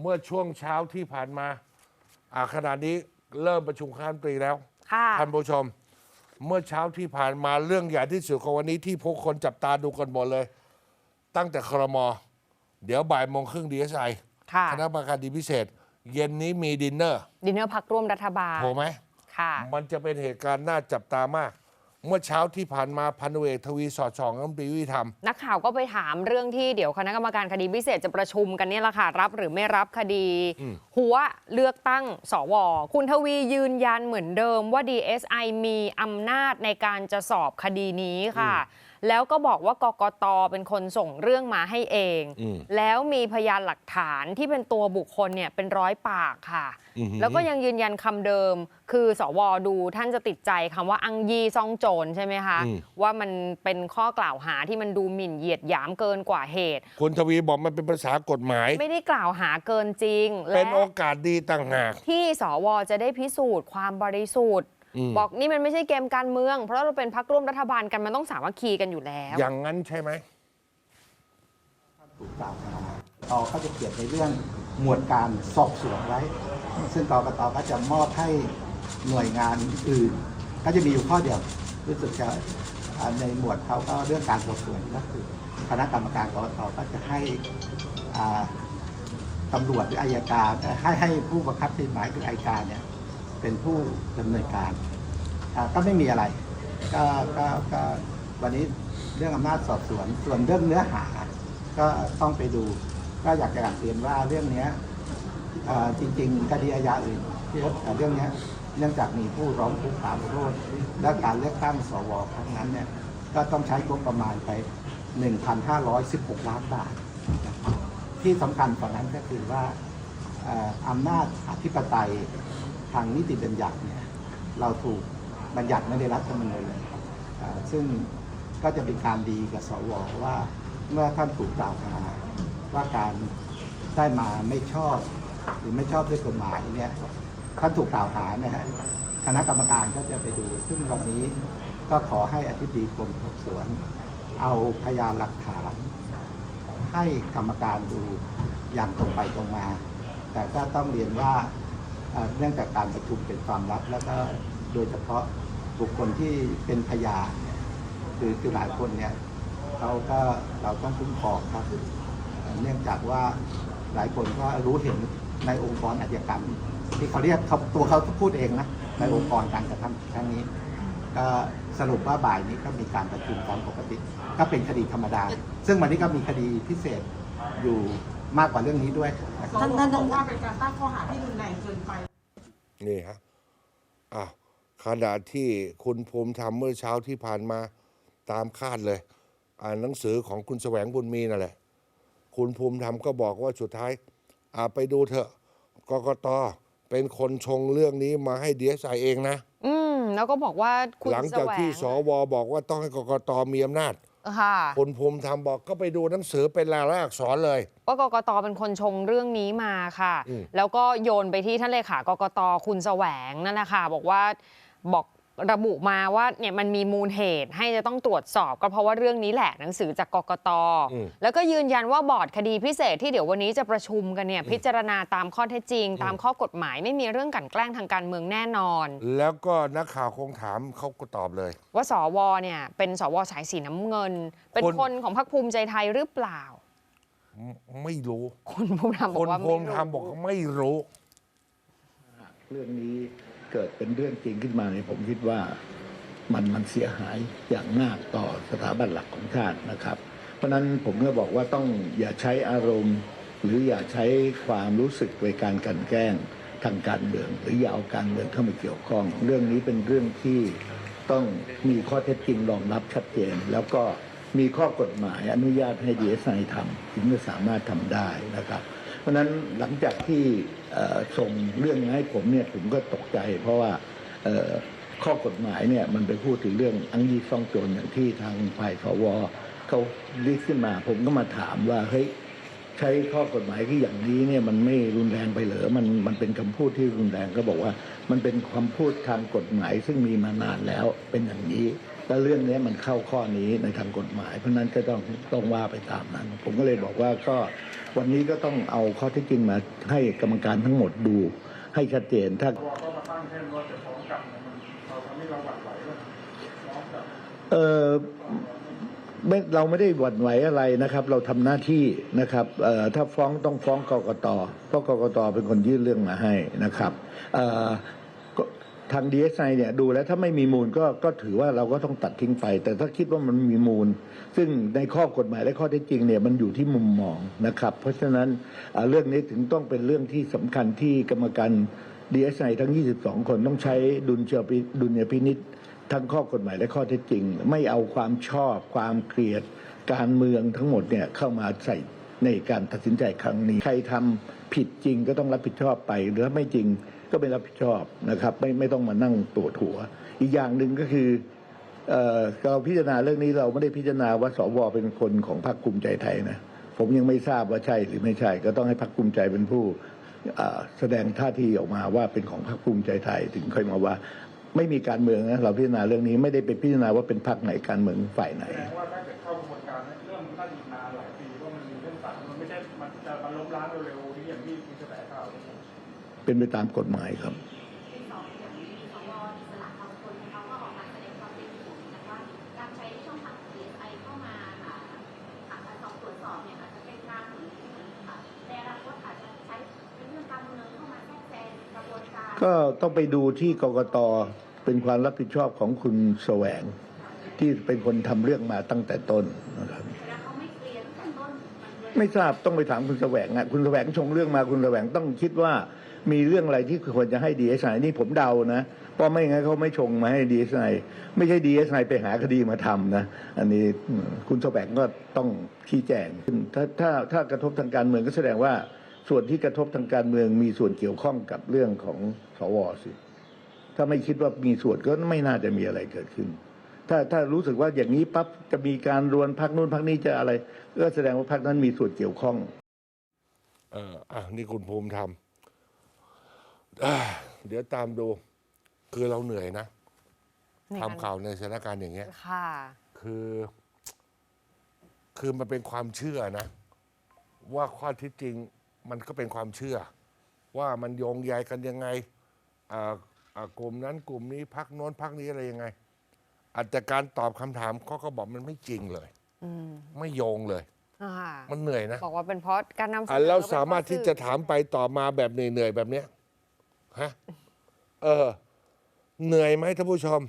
เมื่อช่วงเช้าที่ผ่านมาอ่าขณะนี้เริ่มประชุมคณะรัฐมนตรีแล้วค่ะ ท่านผู้ชม เมื่อเช้าที่ผ่านมาเรื่องใหญ่ที่สุดของวันนี้ที่พวกคนจับตาดูกันหมดเลย ตั้งแต่ครม เดี๋ยวบ่ายโมงครึ่งดีเอสไอค่ะ คณะกรรมการดีพิเศษ เย็นนี้มีดินเนอร์ดินเนอร์พักร่วมรัฐบาล โผล่ไหม ค่ะ มันจะเป็นเหตุการณ์น่าจับตามาก เมื่อเช้าที่ผ่านมาพันตำรวจเอกทวีสอดส่องรัฐมนตรียุติธรรมนักข่าวก็ไปถามเรื่องที่เดี๋ยวคณะกรรมการคดีพิเศษจะประชุมกันเนี่ยแหละค่ะรับหรือไม่รับคดีอืมหัวเลือกตั้งสว คุณทวียืนยันเหมือนเดิมว่า DSI มีอำนาจในการจะสอบคดีนี้ค่ะ แล้วก็บอกว่ากกตเป็นคนส่งเรื่องมาให้เองอืมแล้วมีพยานหลักฐานที่เป็นตัวบุคคลเนี่ยเป็นร้อยปากค่ะอือหือแล้วก็ยังยืนยันคำเดิม คือสวดูท่านจะติดใจคำว่าอังยีซ่องโจรใช่ไหมคะอืมว่ามันเป็นข้อกล่าวหาที่มันดูหมิ่นเหยียดหยามเกินกว่าเหตุ คุณทวีบอกมันเป็นภาษากฎหมาย ไม่ได้กล่าวหาเกินจริง เป็นและโอกาสดีต่างหาก ที่สวจะได้พิสูจน์ความบริสุทธิ์อืม บอกนี่มันไม่ใช่เกมการเมือง เพราะเราเป็นพักร่วมรัฐบาลกันมันต้องสามัคคีกันอยู่แล้ว อย่างนั้นใช่ไหมถูกกล่าวหาต่อก็จะเขียนในเรื่องหมวดการสอบสวนไว้ ซึ่งกรกตก็จะมอบให้หน่วยงานอื่น ก็จะมีอยู่ข้อเดียวรู้สึกจะอ่าในหมวดเขาก็เรื่องการสอบสวนก็คือคณะกรรมการกรกตก็จะให้อ่าตำรวจหรืออายการให้ให้ผู้บังคับใช้กฎหมายคืออายการเนี่ย เป็นผู้ดำเนินการก็ไม่มีอะไรก็ก็ก็วันนี้เรื่องอำนาจสอบสวนส่วนเรื่องเนื้อหา ก็ต้องไปดู ก็อยากจะกลับเรียนว่าเรื่องนี้จริงๆคดีอาญาอื่นแต่เรื่องนี้เนื่องจากมีผู้ร้องทุกข์กล่าวโทษและการเลือกตั้งสวครั้งนั้นเนี่ยก็ต้องใช้งบประมาณไป 1,516 ล้านบาท ที่สำคัญกว่านั้นก็คือว่าเอ่ออำนาจอธิปไตย ทางนิติบัญญัติเนี่ยเราถูกบัญญัติไม่ได้รัฐธรรมนูญเลยซึ่งก็จะเป็นการดีกับสวว่าเมื่อท่านถูกกล่าวหาว่าการได้มาไม่ชอบหรือไม่ชอบด้วยกฎหมายเนี่ยท่านถูกกล่าวหาเนี่ยฮะคณะกรรมการก็จะไปดู ซึ่งวันนี้ก็ขอให้อธิบดีกรมสอบสวน เอาพยานหลักฐาน ให้กรรมการดูอย่างตรงไปตรงมา แต่ก็ต้องเรียนว่า เนื่องจากการประชุมเป็นความลับ แล้วก็โดยเฉพาะบุคคลที่เป็นพยานคือคือหลายคนเนี่ยเขาก็เราต้องคุ้มครองครับเอ่อเนื่องจากว่าหลายคนก็รู้เห็นในองค์กรอาชญากรรม ที่เขาเรียกเขาตัวเขาพูดเองนะในองค์กรการกระทำครั้งนี้ ก็สรุปว่าบ่ายนี้ก็มีการประชุมตามปกติ ก็เป็นคดีธรรมดา ซึ่งวันนี้ก็มีคดีพิเศษ อยู่มากกว่าเรื่องนี้ด้วยนะครับ ท่านท่านบอกว่าเป็นการตั้งข้อหาที่รุนแรงเกินไป นี่ฮะอ้าวขณะที่คุณภูมิธรรมเมื่อเช้าที่ผ่านมาตามคาดเลย อ่านหนังสือของคุณแสวงบุญมีนั่นแหละ คุณภูมิธรรมก็บอกว่าสุดท้ายอ่าไปดูเถอะกกตเป็นคนชงเรื่องนี้มาให้เดียสายเองนะ อืม แล้วก็บอกว่าคุณหลังจากที่สแวงวบอกว่าต้องให้กกตมีอำนาจ ค่ะคุณภูมิธรรมบอกก็ไปดูหนังสือเป็นลายลักษณ์อักษรเลยว่ากกตเป็นคนชงเรื่องนี้มาค่ะ อืม แล้วก็โยนไปที่ท่านเลขากกตคุณแสวงนั่นแหละค่ะบอกว่าบอก ระบุมาว่าเนี่ยมันมีมูลเหตุให้จะต้องตรวจสอบ ก็เพราะว่าเรื่องนี้แหละหนังสือจากกกตอืมแล้วก็ยืนยันว่าบอร์ดคดีพิเศษที่เดี๋ยววันนี้จะประชุมกันเนี่ยพิจารณาตามข้อเท็จจริง ตามข้อกฎหมายไม่มีเรื่องกลันแกล้งทางการเมืองแน่นอน แล้วก็นักข่าวคงถามเขาก็ตอบเลย ว่าสวเนี่ยเป็นสวสายสีน้ำเงิน เป็นคนคนของพรรคภูมิใจไทยหรือเปล่า ไม่รู้คุณภูมิธรรมบคุอกณว่าภูไม่มิรู้ธรรมบอกว่าไม่รู้เรื่องนี้ เกิดเป็นเรื่องจริงขึ้นมาเนี่ยผมคิดว่ามันมันเสียหายอย่างมากต่อสถาบันหลักของชาตินะครับ เพราะนั้นผมก็บอกว่าต้องอย่าใช้อารมณ์ หรืออย่าใช้ความรู้สึกในการกันแกล้งทางการเมือง หรืออย่าเอาการเมืองเข้ามาเกี่ยวข้อง เรื่องนี้เป็นเรื่องที่ต้องมีข้อเท็จจริงรองรับชัดเจน แล้วก็มีข้อกฎหมายอนุญาตให้ดีเอสไอทำถึงจะสามารถทำได้นะครับ เพราะนั้นหลังจากที่ส่งเรื่องให้ผมเนี่ยผมก็ตกใจ เพราะว่าข้อกฎหมายเนี่ยมันไปพูดถึงเรื่องอังยีซ่องโจรอย่างที่ทางฝ่ายสวเขาลิสต์ขึ้นมา ผมก็มาถามว่าเฮ้ย ใช้ข้อกฎหมายที่อย่างนี้เนี่ยมันไม่รุนแรงไปเหรอมันมันเป็นคำพูดที่รุนแรงก็บอกว่า มันเป็นคำพูดทางกฎหมายซึ่งมีมานานแล้วเป็นอย่างนี้และเรื่องนี้มันเข้าข้อนี้ในทางกฎหมาย เพราะฉะนั้นก็ต้องต้องว่าไปตามนั้น ผมก็เลยบอกว่าก็วันนี้ก็ต้องเอาข้อเท็จจริงมาให้กรรมการทั้งหมดดูให้ชัดเจนถ้าเออ ไม่เราไม่ได้หวั่นไหวอะไรนะครับ เราทำหน้าที่นะครับถ้าฟ้องต้องฟ้องกกตเพราะกกตเป็นคนยื่นเรื่องมาให้นะครับทางดีเอสไอเนี่ยดูแล้วถ้าไม่มีมูลก็ก็ถือว่าเราก็ต้องตัดทิ้งไป แต่ถ้าคิดว่ามันมีมูล ซึ่งในข้อกฎหมายและข้อเท็จจริงเนี่ยมันอยู่ที่มุมมองนะครับ เพราะฉะนั้นเรื่องนี้ถึงต้องเป็นเรื่องที่สำคัญที่กรรมการดีเอสไอทั้ง 22 คนต้องใช้ดุลเชพิดุลยพินิษ ทั้งข้อกฎหมายและข้อเท็จจริง ไม่เอาความชอบ ความเกลียด การเมืองทั้งหมดเนี่ยเข้ามาใส่ในการตัดสินใจครั้งนี้ ใครทำผิดจริงก็ต้องรับผิดชอบไปหรือไม่จริงก็ไม่รับผิดชอบนะครับไม่ไม่ต้องมานั่งปวดหัว อีกอย่างหนึ่งก็คือเออเราพิจารณาเรื่องนี้เราไม่ได้พิจารณาว่าสวเป็นคนของพรรคภูมิใจไทยนะผมยังไม่ทราบว่าใช่หรือไม่ใช่ ก็ต้องให้พรรคภูมิใจเป็นผู้แสดงท่าทีออกมาว่าเป็นของพรรคภูมิใจไทย ถึงค่อยมาว่า ไม่มีการเมืองนะเราพิจารณาเรื่องนี้ไม่ได้ไปพิจารณาว่าเป็นพรรคไหนการเมืองฝ่ายไหนแสดงว่าถ้าเกิดเข้ากระบวนการเรื่องมันน่าจะอีกนานหลายปีเพราะมันมีเรื่องต่างมันไม่ใช่มันจะมาล้มล้างเร็วๆที่อย่างที่มีกระแสข่าวเป็นไปตามกฎหมายครับ ก็ต้องไปดูที่กกตเป็นความรับผิดชอบของคุณแสวง ที่เป็นคนทำเรื่องมาตั้งแต่ต้นนะครับไม่ทราบต้องไปถามคุณแสวงอะคุณแสวงชงเรื่องมาคุณแสวงต้องคิดว่ามีเรื่องอะไรที่ควรจะให้ดีเอสไอนี่ผมเดานะเพราะไม่งั้นเขาไม่ชงมาให้ดีเอสไอไม่ใช่ดีเอสไอไปหาคดีมาทำนะ อันนี้คุณแสวงก็ต้องชี้แจงถ้าถ้าถ้ากระทบทางการเมืองก็แสดงว่า ส่วนที่กระทบทางการเมืองมีส่วนเกี่ยวข้องกับเรื่องของสวสิ ถ้าไม่คิดว่ามีส่วนก็ไม่น่าจะมีอะไรเกิดขึ้น ถ้าถ้ารู้สึกว่าอย่างนี้ปั๊บจะมีการรวนพักนู้นพักนี้จะอะไร ก็แสดงว่าพักนั้นมีส่วนเกี่ยวข้อง เอออะนี่คุณภูมิธรรมอ่าเดี๋ยวตามดู คือเราเหนื่อยนะในกรทำข่าวในสถานการณ์อย่างเงี้ยค่ะคือ คือมันเป็นความเชื่อนะ ว่าข้อเที่จริง มันก็เป็นความเชื่อ ว่ามันโยงใยกันยังไงอ่าอ่ากลุ่มนั้นกลุ่มนี้พักโน้นพักนี้อะไรยังไงอาจจะการตอบคำถามเขาก็บอกมันไม่จริงเลย อืมไม่โยงเลย อ่ามันเหนื่อยนะ บอกว่าเป็นเพราะการนำเสนอะอแล้วเป็นเพสามารถที่จะถามไปต่อมาแบบเหนื่อยๆแบบเนี้ยฮะเออ เหนื่อยไหมท่านผู้ชม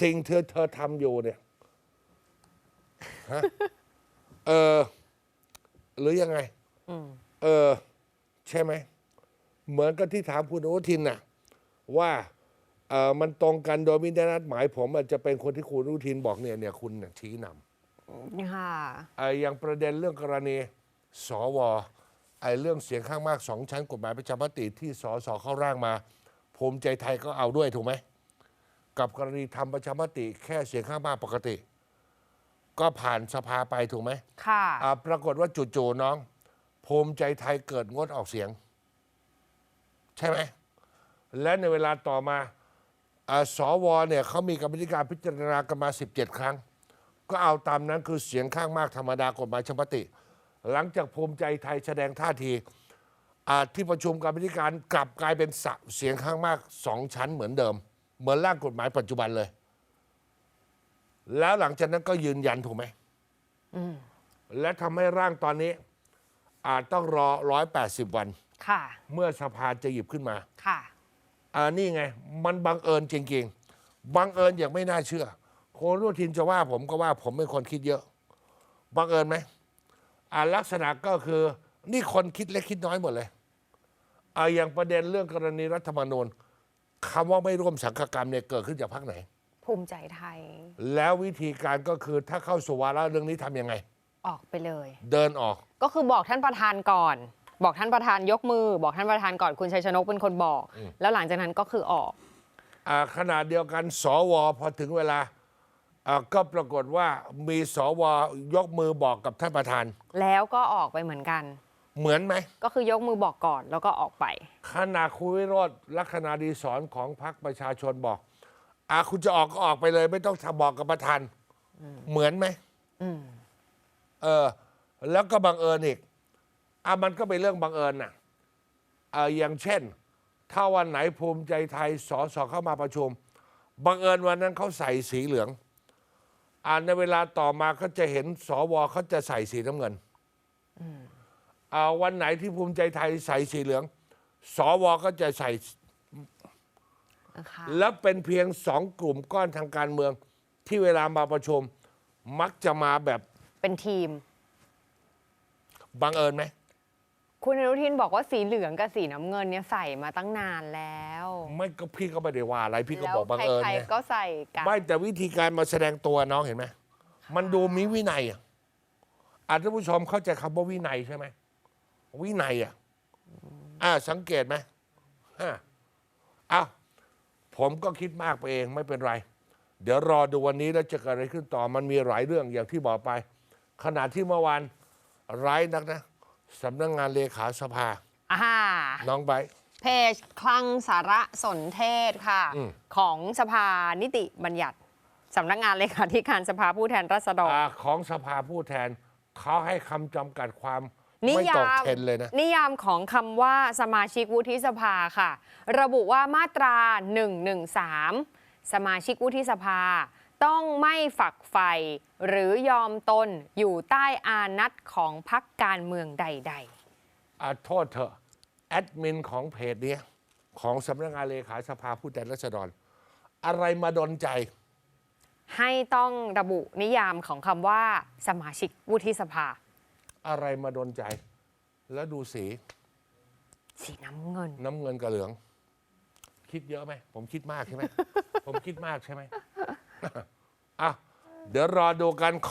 สิ่งเธอเธอทำอยู่เนี่ยฮะเออหรือยังไงอืม เออ ใช่ไหม เหมือนกับที่ถามคุณอนุทินน่ะ ว่าเออมันตรงกันโดยไม่ได้นัดหมายผมอาจจะเป็นคนที่คุณอนุทินบอกเนี่ยเนี่ยคุณน่ะชี้นำค่ะไอ้อย่างประเด็นเรื่องกรณีสวไอ้เรื่องเสียงข้างมากสองชั้นกฎหมายประชามติที่สสเข้าร่างมาภูมิใจไทยก็เอาด้วยถูกไหมกับกรณีทำประชามติ แค่เสียงข้างมากปกติ ก็ผ่านสภาไปถูกไหมค่ะอ่าปรากฏว่าจู่ๆน้อง ภูมิใจไทยเกิดงดออกเสียง ใช่ไหม และในเวลาต่อมาอาสวเนี่ยเขามีกรรมธิการพิจารณากันมา 17 ครั้ง ก็เอาตามนั้นคือเสียงข้างมากธรรมดากฎหมายชมติ หลังจากภูมิใจไทยแสดงท่าทีอ่าที่ประชุมกรรมธิการกลับกลายเป็นสะเสียงข้างมากสองชั้นเหมือนเดิม เหมือนร่างกฎหมายปัจจุบันเลย แล้วหลังจากนั้นก็ยืนยันถูกไหมอืมและทำให้ร่างตอนนี้ อาจต้องรอ 180 วัน ค่ะ เมื่อสภาจะหยิบขึ้นมา ค่ะ อ่านี่ไง มันบังเอิญจริงๆ บังเอิญอย่างไม่น่าเชื่อ โครุทินจะว่าผมก็ว่าผมเป็นคนคิดเยอะ บังเอิญไหมอ่าลักษณะก็คือ นี่คนคิดเล็กคิดน้อยหมดเลยอ่าอย่างประเด็นเรื่องกรณีรัฐธรรมนูญคำว่าไม่ร่วมสังฆกรรมเนี่ยเกิดขึ้นจากพรรคไหน ภูมิใจไทย แล้ววิธีการก็คือถ้าเข้าสู่วาระเรื่องนี้ทำยังไง ออกไปเลย เดินออก ก็คือบอกท่านประธานก่อน บอกท่านประธานยกมือ บอกท่านประธานก่อนคุณชัยชนกเป็นคนบอกอืมแล้วหลังจากนั้นก็คือออกอ่าขณะเดียวกันสวพอถึงเวลาอ่าก็ปรากฏว่ามีสวยกมือบอกกับท่านประธาน แล้วก็ออกไปเหมือนกัน เหมือนไหม ก็คือยกมือบอกก่อนแล้วก็ออกไปขณะคุณวิโรธลักษณะดีสอนของพรรคประชาชนบอกอะคุณจะออกก็ออกไปเลย ไม่ต้องทบอกกับประธาน เหมือนไหม อืม เออแล้วก็บังเอิญอีกอะมันก็เป็นเรื่องบังเอิญน่ะเอออย่างเช่น ถ้าวันไหนภูมิใจไทยสอสอเข้ามาประชุม บังเอิญวันนั้นเขาใส่สีเหลืองอ่าในเวลาต่อมาก็จะเห็นสวเขาจะใส่สีน้ำเงินอ่าวันไหนที่ภูมิใจไทยใส่สีเหลือง สวก็จะใส่นะคะแล้วเป็นเพียงสองกลุ่มก้อนทางการเมือง ที่เวลามาประชุม มักจะมาแบบ เป็นทีม บังเอิญไหม คุณอนุทินบอกว่าสีเหลืองกับสีน้ำเงินเนี่ยใส่มาตั้งนานแล้วไม่ก็พี่ก็ไม่ได้ว่าอะไรพี่ก็แล้วบอกบังเอิญใครไง ๆก็ใส่กัน ไม่แต่วิธีการมาแสดงตัวน้องเห็นไหมมันดูมีวินัยอะอาท่านผู้ชมเข้าใจคำว่าวินัยใช่ไหมวินัยอะอ่าสังเกตไหมอ่าอ้าวผมก็คิดมากไปเองไม่เป็นไร เดี๋ยวรอดูวันนี้แล้วจะเกิดอะไรขึ้นต่อมันมีหลายเรื่องอย่างที่บอกไป ขณะที่เมื่อวานร้ายนักนะสำนักงานเลขาสภา อ่าน้องไบร์ท เพจคลังสารสนเทศค่ะ อืม ของสภานิติบัญญัติสำนักงานเลขาธิการสภาผู้แทนราษฎร อาของสภาผู้แทน เขาให้คำจำกัดความนิไม่ตยากมเทรนด์เลยนะ นิยามของคำว่าสมาชิกวุฒิสภาค่ะ ระบุว่ามาตรา 113 สมาชิกวุฒิสภา ต้องไม่ฝักใฝ่หรือยอมตนอยู่ใต้อานัตของพรรคการเมืองใดอาโทษเถอะ แอดมินของเพจเนี้ยของสำนักงานเลขาสภาผู้แทนราษฎร อะไรมาดนใจๆให้ต้องระบุนิยามของคำว่า สมาชิกวุฒิสภา อะไรมาดนใจ แล้วดูสี สีน้ำเงิน น้ำเงินกับเหลือง คิดเยอะไหม ผมคิดมากใช่ไหม ผมคิดมากใช่ไหม อะเดี๋ยวรอดูกัน